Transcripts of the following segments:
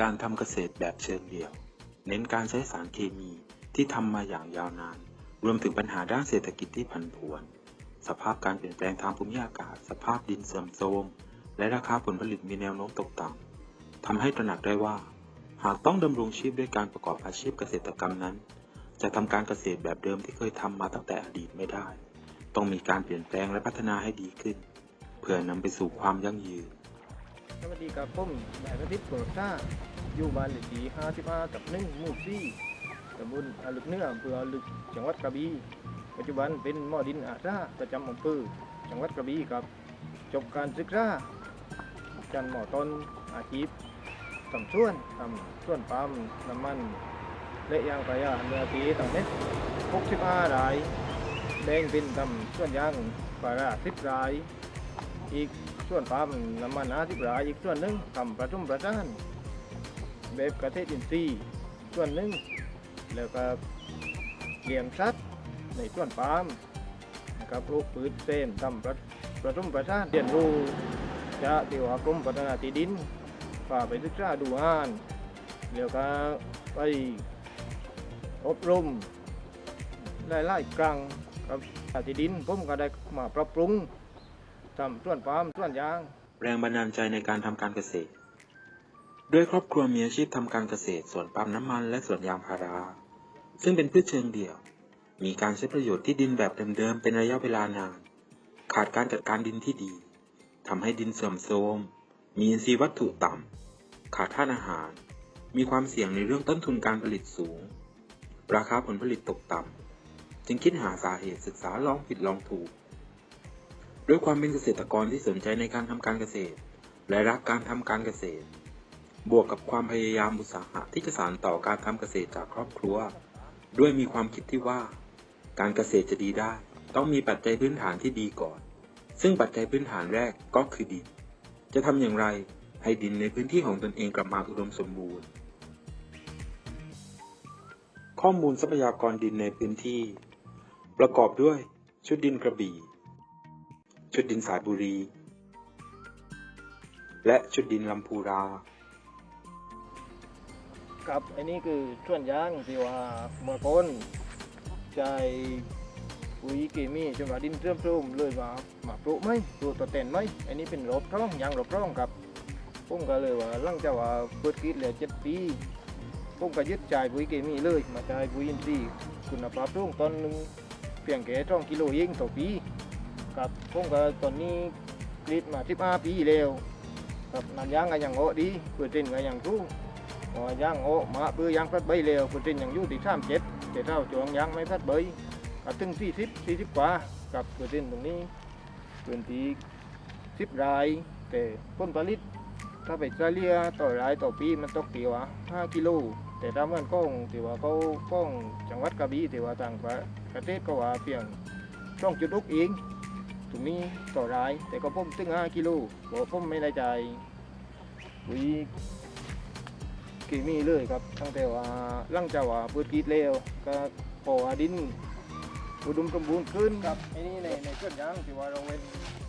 การทำเกษตรแบบเชิงเดี่ยว เน้นการใช้สารเคมีที่ทำมาอย่างยาวนาน รวมถึงปัญหาด้านเศรษฐกิจที่ผันผวน สภาพการเปลี่ยนแปลงทางภูมิอากาศ สภาพดินเสื่อมโทรม และราคาผลผลิตมีแนวโน้มตกต่ำทำให้ตระหนักได้ว่า หากต้องดำรงชีพด้วยการประกอบอาชีพเกษตรกรรมนั้น จะทำการเกษตรแบบเดิมที่เคยทำมาตั้งแต่อดีตไม่ได้ ต้องมีการเปลี่ยนแปลงและพัฒนาให้ดีขึ้น เพื่อนำไปสู่ความยั่งยืน สวัสดีครับผมนายประทิตโปรดท่าอยู่บ้านเลขที่55กับ1หมู่ที่ตำบลอาลึกเหนืออำเภออาลึกจังหวัดกระบี่ปัจจุบันเป็นหมอดินอาสาประจำอำเภอจังหวัดกระบี่ครับ จบการศึกษาจันหมอต้นอาชีพทำสวนทำสวนปาล์มน้ำมันและยางพาราเนื้อที่ต่างเม็ด65รายแบ่งเป็นทำสวนยางพารา10รายอีก ส่วนปาล์มน้ำมันอาทิบราอีกส่วนหนึ่งทำประทุมประทานแบบเกษตรอินทรีย์ส่วนหนึ่งแล้วก็เลี้ยงสัตว์ในส่วนปาล์มนะครับลูกพืชเส้นทำประประทุมประทานเรียนรู้จะเดี๋ยวกรมพัฒนาที่ดินพาไปศึกษาดูงานแล้วก็ไปอบรมหลายๆครั้งครับที่ดินผมก็ได้มาปรับปรุง ทำส่วนปาล์มส่วนยาง แรงบันดาลใจในการทำการเกษตร ด้วยครอบครัวมีอาชีพทำการเกษตรสวนปาล์มน้ำมันและสวนยางพารา ซึ่งเป็นพืชเชิงเดี่ยว มีการใช้ประโยชน์ที่ดินแบบเดิมๆเป็นระยะเวลานาน ขาดการจัดการดินที่ดีทำให้ดินเสื่อมโทรมมีอินทรีย์วัตถุต่ำ ขาดธาตุอาหาร มีความเสี่ยงในเรื่องต้นทุนการผลิตสูง ราคาผลผลิตตกต่ำ จึงคิดหาสาเหตุศึกษาลองผิดลองถูก ด้วยความเป็นเกษตรกรที่สนใจในการทำการเกษตร และรักการทำการเกษตร บวกกับความพยายามอุตสาหะที่จะสานต่อการทำเกษตรจากครอบครัว ด้วยมีความคิดที่ว่า การเกษตรจะดีได้ ต้องมีปัจจัยพื้นฐานที่ดีก่อน ซึ่งปัจจัยพื้นฐานแรกก็คือดิน จะทำอย่างไรให้ดินในพื้นที่ของตนเองกลับมาอุดมสมบูรณ์ ข้อมูลทรัพยากรดินในพื้นที่ ประกอบด้วยชุดดินกระบี่ ชุดดินสายบุรี และชุดดินลำพูรากับอันนี้คือส่วนยางที่ว่าเมื่อก่อนใช้ปุ๋ยเคมีจนว่าดินเริ่มโทรมเลยว่ามาปลูกไหมปลูกตัวเต็นไหมอันนี้เป็นรอบร่องยางรอบร่องครับผมก็เลยว่าหลังจากว่าเปิดกิจแล้วเจ็ดปีผมก็ยึดจ่ายปุ๋ยเคมีเลย มาจ่ายปุ๋ยอินทรีย์คุณภาพสูงตอนหนึงเพียงแค่สองกิโลเองต่อปี ครับผมก็ตอนนี้กรีดมาสิบห้าปีแล้วครับน้ำยางก็ยังโอดีเปิดเต้นก็ยังสูงพอย่างโอมาเบื่อยางพัดใบเร็วคุณตินยังอยู่ที่สามเจ็ดแต่เท่าจวงยางไม่พัดใบก็ถึงสี่สิบสี่สิบกว่ากับคุณตินตรงนี้พื้นที่สิบราย แต่ผลผลิตถ้าไปเฉลี่ยต่อรายต่อปีมันตกตีว่าห้ากิโลแต่ถ้าเมื่อนก้องที่ว่าเขาก้องจังหวัดกระบี่ที่ว่าต่างประเทศก็ว่าเพียงช่องจุดลุกเอง ตรงนี้ต่อร้าย แต่ก็พุ่มถึงห้ากิโลบอกพุ่มไม่ได้ใจายปุ๋ยกีมีเลยครับ ตั้งแต่ว่าหลังจาว่าเปิดกรีดแล้วก็พอว่าดินอุดมสมบูรณ์ขึ้นครับไอ้นี่ในในเครื่องยางที่ว่าเราเว้น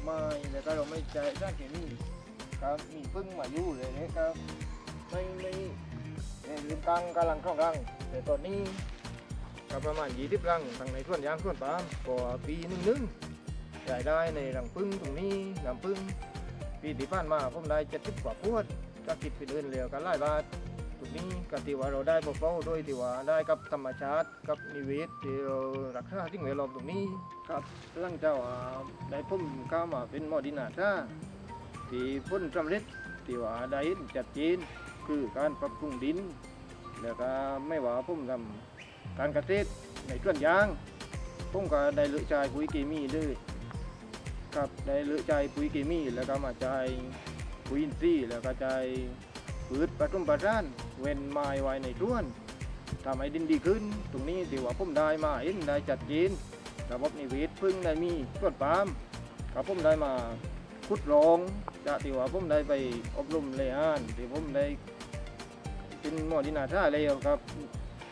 ไม้แล้วก็เราไม่ใช้ารเคมีครับมีพึ่งมาอยู่เลยนะครับไม่ไม่ไม่ลืมตังกำลังช่องรังแต่ตอนนี้ก็ประมาณยี่สิบรังทั้งในส่วนยางส่วนปาล์มพอปีหนึงนึง รายได้ในรังพึ่งตรงนี้น้ำพึ่งปีที่ผ่านมาผมได้เจ็ดสิบกว่าขวดก็คิดไปเดินเร็วกันหลายบาทตรงนี้ก็ที่ว่าเราได้บอกเป้าโดยที่ว่าได้กับธรรมชาติกับนิเวศที่เรารักษาสิ่งแวดล้อมตรงนี้ครับหลังจากว่าได้พุ่มเข้ามาเป็นหมอดินาท่าที่พ้นสำเร็จที่ว่าได้จัดเจนคือการปรับปรุงดิน แล้วก็ไม่ว่าพุ่มทำการเกษตรในส่วนยางพุ่มก็ได้เลือกใช้ปุ๋ยเคมีเลย ครับได้เลือกใช้ปุ๋ยเคมีแล้วก็มาใช้ปุ๋ยอินทรีย์แล้วก็ใช้พืชประทุมประทานเว้นไม้ไว้ในต้วนทำให้ดินดีขึ้น ตรงนี้ที่ว่าผมได้มาเองได้จัดเจนระบบนิเวศพึ่งได้มีต้นปาล์มกับผมได้มาขุดรองจากที่ว่าผมได้ไปอบรมเลยอ่านที่ผมได้เป็นหมอดินาท่าเลยครับ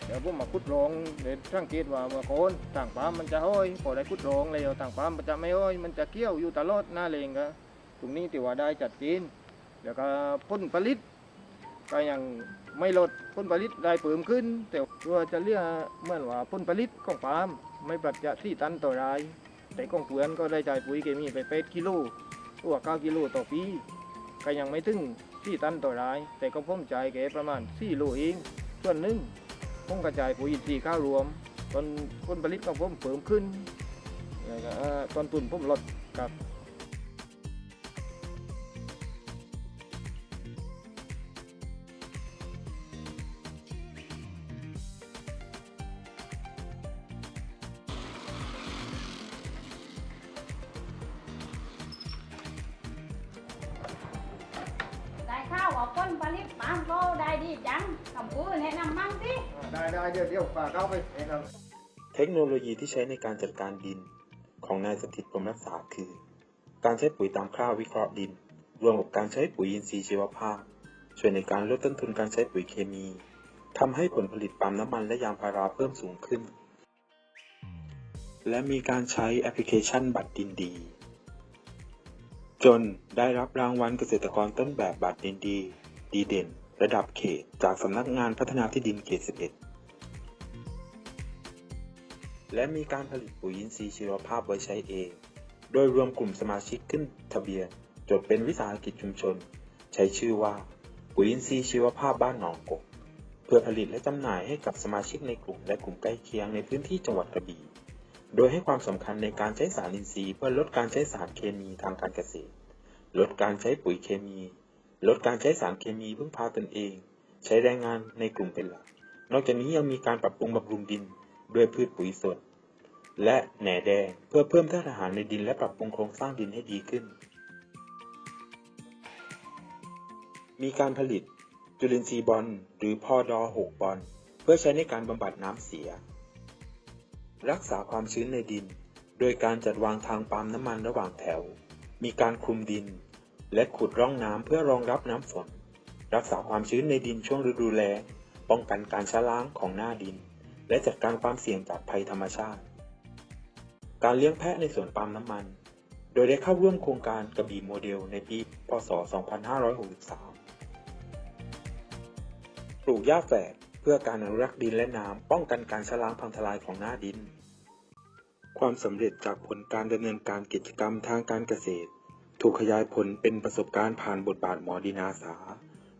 เดี๋ยวผมมาขุดรองเดี๋ยวสังเกตว่าเมื่อก่อนต่างปาล์มมันจะห้อยพอได้ขุดรองเลยต่างปาล์มมันจะไม่ห้อย มันจะเกี้ยวอยู่ตลอดหน้าเลงครับตรงนี้ที่ว่าได้จัดเจนแล้วก็ผลผลิตก็ยังไม่ลดผลผลิตได้เพิ่มขึ้น แต่ว่าจะเรียกเมื่อว่าผลผลิตของปาล์มไม่ปรับจะที่ตันต่อรายแต่ของเพื่อนก็ได้จ่ายปุ๋ยเคมีไปเป็ดกิโลตัวเก้ากิโลต่อปีก็ยังไม่ถึงที่ตันต่อราย แต่ก็ผมจ่ายแค่ประมาณ4โลเองส่วนหนึ่ง ผมกระจายปุ๋ยอินทรีย์ข้าวรวมตอนผลผลิตของผมเพิ่มขึ้นต้นทุนผมลดครับ วว่าคนผลิตปาล์มก็ได้ดีจังคำพูดแนะนำมั่งสิได้ได้เดี๋ยวเดี๋ยวฝากเข้าไปเองครับเทคโนโลยีที่ใช้ในการจัดการดินของนายสถิตพรหมรักษาคือ การใช้ปุ๋ยตามคราวิเคราะห์ดิน รวมกับการใช้ปุ๋ยอินทรีย์ชีวภาพ ช่วยในการลดต้นทุนการใช้ปุ๋ยเคมีทำให้ผลผลิตปาล์มน้ำมันและยางพาราเพิ่มสูงขึ้น และมีการใช้แอปพลิเคชันบัตรดินดี จนได้รับรางวัลเกษตรกรต้นแบบบัตรดินดี ดีเด่น ระดับเขต จากสำนักงานพัฒนาที่ดินเขต 11 และมีการผลิตปุ๋ยอินทรีย์ชีวภาพไว้ใช้เอง โดยรวมกลุ่มสมาชิกขึ้นทะเบียน จดเป็นวิสาหกิจชุมชน ใช้ชื่อว่า ปุ๋ยอินทรีย์ชีวภาพบ้านหนองกก เพื่อผลิตและจำหน่ายให้กับสมาชิกในกลุ่มและกลุ่มใกล้เคียงในพื้นที่จังหวัดกระบี่ โดยให้ความสำคัญในการใช้สารอินทรีย์เพื่อลดการใช้สารเคมีทางการเกษตร ลดการใช้ปุ๋ยเคมี ลดการใช้สารเคมีพึ่งพาตนเอง ใช้แรงงานในกลุ่มเป็นหลัก นอกจากนี้ยังมีการปรับปรุงบำรุงดินด้วยพืชปุ๋ยสด และแหน่แดงเพื่อเพิ่มธาตุอาหารในดินและปรับปรุงโครงสร้างดินให้ดีขึ้น มีการผลิตจุลินทรีย์บอลหรือพอดอ6บอลเพื่อใช้ในการบำบัดน้ำเสีย รักษาความชื้นในดิน โดยการจัดวางทางปั๊มน้ำมันระหว่างแถว มีการคลุมดิน และขุดร่องน้ำเพื่อรองรับน้ำฝน รักษาความชื้นในดินช่วงฤดูแล้งป้องกันการชะล้างของหน้าดิน และจัดการความเสี่ยงจากภัยธรรมชาติ การเลี้ยงแพะในสวนปาล์มน้ำมัน โดยได้เข้าร่วมโครงการกระบี่โมเดลในปี พศ 2563 ปลูกหญ้าแฝก พื่อการอนุรักษ์ดินและน้ำป้องกันการชะล้างพังทลายของหน้าดิน ความสำเร็จจากผลการดำเนินการกิจกรรมทางการเกษตร ถูกขยายผลเป็นประสบการณ์ผ่านบทบาทหมอดินอาสา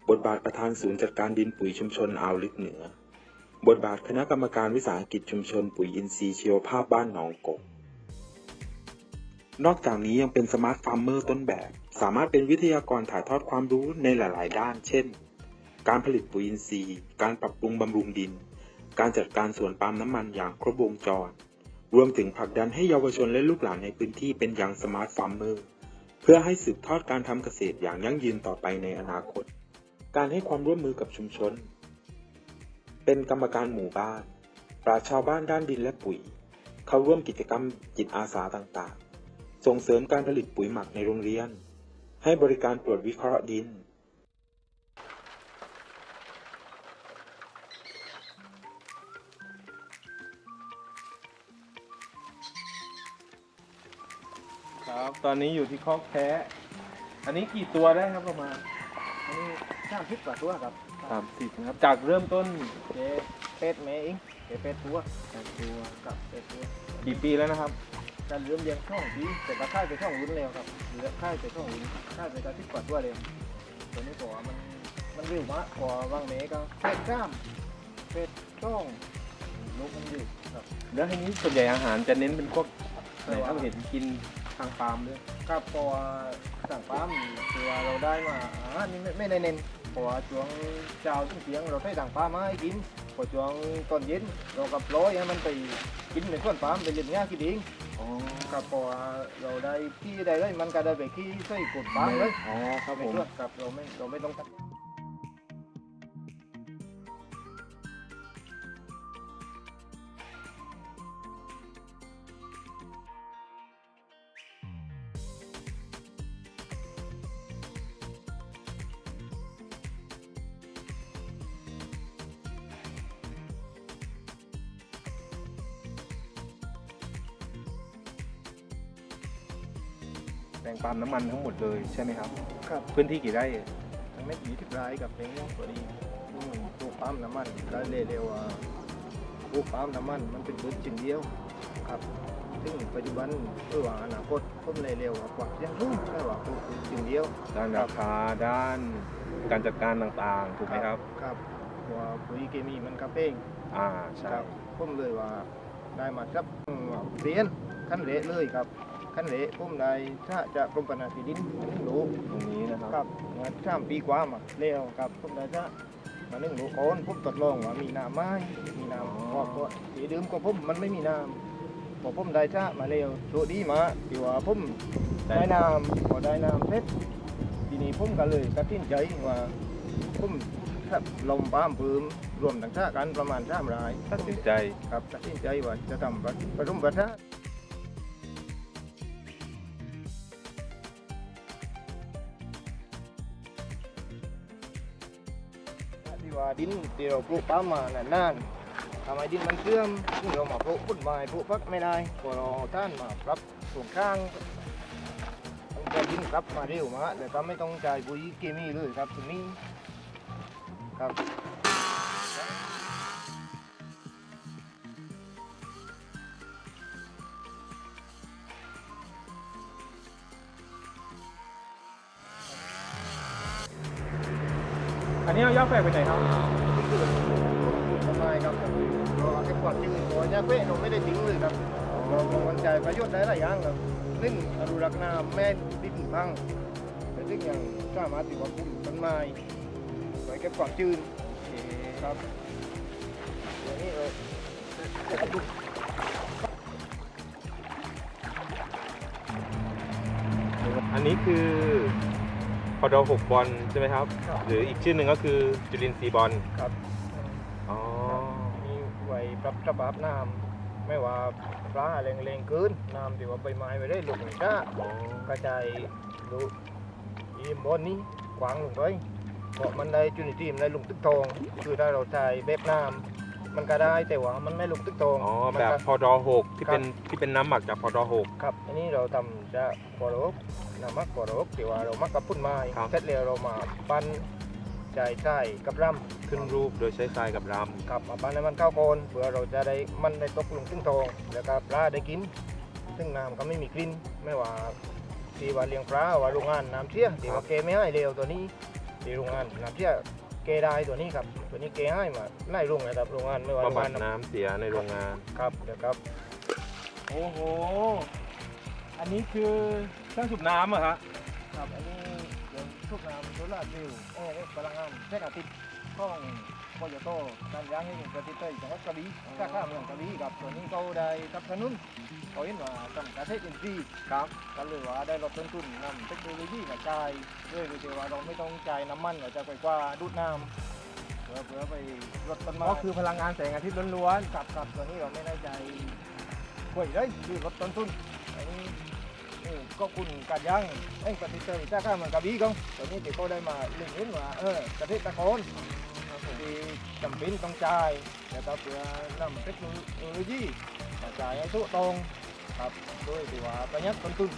บทบาทประธานศูนย์จัดการดินปุ๋ยชุมชนอ่าวลึกเหนือ บทบาทคณะกรรมการวิสาหกิจชุมชนปุ๋ยอินทรีย์ชีวภาพบ้านหนองกกนอกจากนี้ยังเป็นสมาร์ทฟาร์มเมอร์ต้นแบบ สามารถเป็นวิทยากรถ่ายทอดความรู้ในหลาย ๆ ด้าน เช่น การผลิตปุ๋ยอินทรีย์ การปรับปรุงบำรุงดิน การจัดการสวนปาล์มน้ำมันอย่างครบวงจร รวมถึงผลักดันให้เยาวชนและลูกหลานในพื้นที่เป็นอย่างสมาร์ทฟาร์มเมอร์เพื่อให้สืบทอดการทำเกษตรอย่างยั่งยืนต่อไปในอนาคต การให้ความร่วมมือกับชุมชน เป็นกรรมการหมู่บ้าน ปราชญ์ชาวบ้านด้านดินและปุ๋ย เข้าร่วมกิจกรรมจิตอาสาต่างๆ ส่งเสริมการผลิตปุ๋ยหมักในโรงเรียน ให้บริการตรวจวิเคราะห์ดิน ตอนนี้อยู่ที่คอกแพะอันนี้กี่ตัวได้ครับประมาณอันนี้สามสิบกว่าตัวครับสามสิบนะครับ จากเริ่มต้นเจเป็ดแม่เองเจเป็ดตัวแปดตัวกับเป็ดตัวกี่ปีแล้วนะครับการเริ่มเลี้ยงช่องปีแต่ก็ค่ายไปช่องรุ่นแล้วครับเหลือค่ายไปช่องรุ่นค่ายไปการที่กว่าตัวเลยตัวนี้บอกว่ามันมันเร็วมากกว่าว่างเมก็เป็ดกล้ามเป็ดช่องลูกมันอยู่ครับแล้วทีนี้ส่วนใหญ่อาหารจะเน้นเป็นพวกไหนแต่ว่าถ้าเห็นกิน ทางฟาร์มด้วยครับเพราะว่าสั่งปั๊มคือว่าเราได้มาอ่านี่ไม่ไม่ได้เน้นเพราะว่าช่วงเช้าถึงเที่ยงเราได้สั่งปั๊มมาให้กินพอช่วงตอนเย็นเรากับร้อยให้มันไปกินในส่วนปั๊มไปเล่นง่ายกินเองครับเพราะว่าเราได้ที่ได้เลยมันก็ได้ไปขี้ใส่กดปั๊มเลยอ๋อครับไม่ผมเลือกครับเราไม่เราไม่ต้องตัด แปลงปาล์มน้ำมันทั้งหมดเลยใช่ไหมครับ ครับพื้นที่กี่ไร่ทั้งม็ดยี่สิบรายกับเพลงนี้พอดีอืมปลูกปาล์มน้ำมันแล้วเร็วๆว่าปลูกปาล์มน้ำมันมันเป็นพืชชนิดเดียวครับซึ่งปัจจุบันเพื่อว่าอนาคตผมเร็วๆว่ากว่ายังรุ่งแค่ว่าปลูกพืชชนิดเดียว ด้านราคาด้านการจัดการต่างๆ ถูกไหมครับ ครับเพราะว่าปุ๋ยเคมีมันกระเป้งอ่าใช่ ครับผมเลยว่าได้มาครับอืมว่าเรียนขั้นเละเลยครับ ขั้นเละผมได้ถ้าจะกรมปนาที่ดินอันนี้รู้ตรงนี้นะครับครับเมื่อสามปีกว่ามาแล้วครับผมได้จะมานึ่งรู้ก่อนผมทดลองว่ามีน้ำไหมมีน้ำเพราะเพราะที่เดิมก็ผมมันไม่มีน้ำพอผมได้จะมาแล้วโชคดีมาที่ว่าผมได้น้ำพอได้น้ำเสร็จทีนี้ผมก็เลยตัดสินใจว่าผมครับลมปามเพิ่มรวมทั้งชากันประมาณสามรายตัดสินใจครับตัดสินใจว่าจะทำประรุมประทาน ดินที่เราปลูกป้ามมานานๆทำให้ดินมันเสื่อมซึ่งเรามาปลูกต้นไม้ปลูกพักไม่ได้พอเราท่านมาปรับส่วนข้างต้องการดินกลับมาเร็วมาแล้วก็ไม่ต้องจ่ายปุ๋ยเคมีเลยครับตรงนี้ครับอันนี้เอาย่าแฝกไปไหนครับ อาแค่ความจริงตัวยาเว้เราไม่ได้ทิ้งเลยครับเราเราวันใจประโยชน์ได้หลายอย่างครับหนึ่งอนุรักษ์น้ำแม่ดินพังแต่ซึ่งอย่างสามารถติดว่าปลูกต้นไม้ไว้เก็บความชื้นครับอย่างนี้เลยอันนี้คือพอดอหกบอลใช่ไหมครับ หรืออีกชื่อหนึ่งก็คือจุลินทรีย์บอลครับอ๋อมี ไว้ปรับสภาพน้ำไม่ว่าปลาแรงๆเกินน้ำที่ว่าใบไม้ไว้ได้ลงไม่ได้อ๋อกระจายดูอีมบอนนี้ขวางลงไปเพราะมันได้จุลินทรีย์มันได้ลงตึกทอง คือถ้าเราใช้แบบน้ำมันก็ได้แต่ว่ามันไม่ลงตึกทองอ๋อมันแบบก็พอดอหกที่ครับเป็นที่เป็นน้ำหมักจากพอดอหกครับ อันนี้เราทำจะกรกน้ำมักกรกที่ว่าเรามักกับพุ่นไม้ครับเสร็จแล้วเรามาปั้น ใจใส่กับร่ขึ้นรูปโดยใช้ทรายกับรำกับมาปั้นให้มันเข้าโคนเพื่อเราจะได้มันได้ตกลงตึกทองแล้วก็ปลาได้กิน ซึ่งน้ำก็ไม่มีกลิ่นไม่ว่าที่ว่าเลี้ยงปลาว่าโรงงานน้ำเชี่ยที่ว่าเกไม่ให้เร็วตัวนี้ที่โรงงานน้ำเชี่ยเกได้ตัวนี้ครับตัวนี้เกให้มาไล่โรงนะครับโรงงานไม่ว่าำโรบำงบังาดนน้ำเสียในโรงงาน ครับเดี๋ยวครับ โอ้โห อันนี้คือเครื่องสูบน้ำอะฮะครับอันนี้เดี๋ยว ทุกน้ำโซลาร์เซลล์โอ้พลังงานแสงอาทิตย์ของปยโตการยางให้ประเทศไทยจังหวัดกระบี่ข้าข้ามเมืองกระบี่ครับตัวนี้เขาได้สนับสนุนเขาเห็นว่าทำเกษตรอินทรีย์ครับก็เลยว่าได้ลดต้นทุนนำเทคโนโลยีมาจ่ายด้วยโดยที่ว่าเราไม่ต้องจ่ายน้ำมันเราจะไปกว่าดูดน้ำเพื่อเพื่อไปลดต้นไม้ก็คือพลังงานแสงอาทิตย์ล้วนกับกับตัวนี้เราไม่ได้จ่ายห่วยเลยคือลดต้นทุนอันนี้นี่ ก็คุณการย่างไอ้ประเทศไทยถ้าข้ามมันกระบี่ก็ตัวนี้ที่เขาได้มาเล่นเห็นว่าเออเกษตรกรที่จำเป็นต้องจ่ายแล้วก็เพื่อนำเทคโนโลยีมาจ่ายให้ถูกต้องครับโดยที่ว่าประหยัดต้นทุน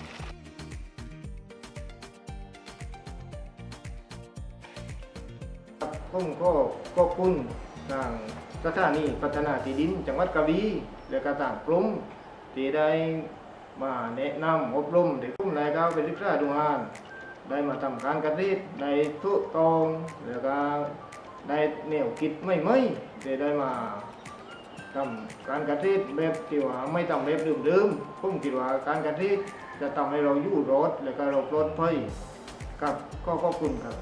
ผมก็ขอบคุณทางสถานีพัฒนาที่ดิน จังหวัดกระบี่และก็ทางกรมที่ได้ มาแนะนำอบรมเด็กผู้นายก้าวเป็นศึกษาดูงาน ได้มาทำการเกษตรในทุกตองแล้วก็ได้แนวคิดไม่ไม่ได้ได้มาทำการเกษตรแบบที่ว่าไม่ทำแบบเดิมๆผมคิดว่าการเกษตรจะทำให้เราอยู่รอดและก็เราปลอดภัยครับก็ขอบคุณครับ